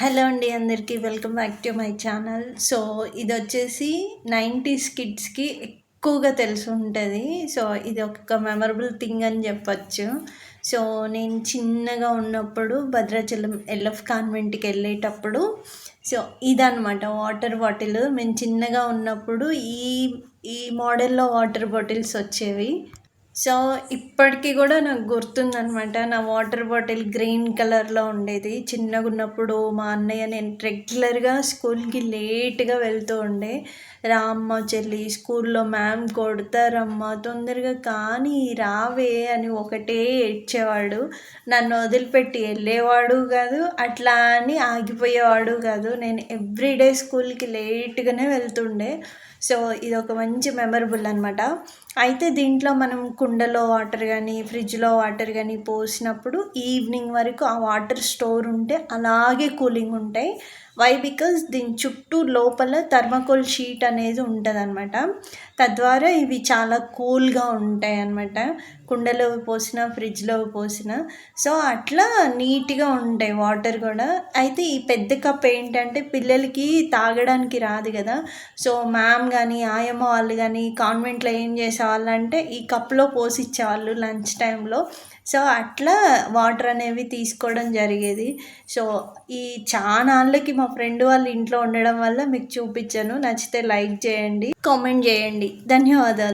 Hello అండి అందరికీ welcome back to my channel so ఇది వచ్చేసి నైంటీస్ కిడ్స్కి ఎక్కువగా తెలిసి ఉంటుంది. సో ఇది ఒక మెమరబుల్ థింగ్ అని చెప్పచ్చు. సో నేను చిన్నగా ఉన్నప్పుడు భద్రాచలం ఎల్ఎఫ్ కాన్వెంట్కి వెళ్ళేటప్పుడు సో ఇదనమాట వాటర్ బాటిల్ మేము చిన్నగా ఉన్నప్పుడు ఈ ఈ మోడల్లో వాటర్ బాటిల్స్ వచ్చేవి. సో ఇప్పటికీ కూడా నాకు గుర్తుందనమాట నా వాటర్ బాటిల్ గ్రీన్ కలర్లో ఉండేది. చిన్నగా ఉన్నప్పుడు మా అన్నయ్య నేను రెగ్యులర్గా స్కూల్కి లేట్గా వెళ్తూ ఉండే. రా అమ్మ చెల్లి స్కూల్లో మ్యామ్ కొడతారమ్మ తొందరగా కానీ రావే అని ఒకటే ఏడ్చేవాడు. నన్ను వదిలిపెట్టి వెళ్ళేవాడు కాదు అట్లా అని ఆగిపోయేవాడు కాదు. నేను ఎవ్రీడే స్కూల్కి లేట్గానే వెళ్తుండే. సో ఇది ఒక మంచి మెమరబుల్ అనమాట అయితే దీంట్లో మనం కుండలో వాటర్ కానీ ఫ్రిడ్జ్లో వాటర్ కానీ పోసినప్పుడు ఈవినింగ్ వరకు ఆ వాటర్ స్టోర్ ఉంటే అలాగే కూలింగ్ ఉంటాయి. వై? బికాస్ దీని చుట్టూ లోపల థర్మకోల్ షీట్ అనేది ఉంటుంది అనమాట తద్వారా ఇవి చాలా కూల్గా ఉంటాయి అనమాట కుండలో పోసిన ఫ్రిడ్జ్లో పోసిన. సో అట్లా నీట్గా ఉంటాయి వాటర్ కూడా. అయితే ఈ పెద్ద కప్ ఏంటంటే పిల్లలకి తాగడానికి రాదు కదా. సో మ్యామ్ కానీ ఆయమ్మ వాళ్ళు కానీ కాన్వెంట్లో ఏం చేసేవాళ్ళు అంటే ఈ కప్లో పోసి ఇచ్చేవాళ్ళు లంచ్ టైంలో సో అట్లా వాటర్ అనేవి తీసుకోవడం జరిగేది. సో ఈ చానాళ్ళకి మా ఫ్రెండ్ వాళ్ళు ఇంట్లో ఉండడం వల్ల మీకు చూపించాను. నచ్చితే లైక్ చేయండి కామెంట్ చేయండి. ధన్యవాదాలు.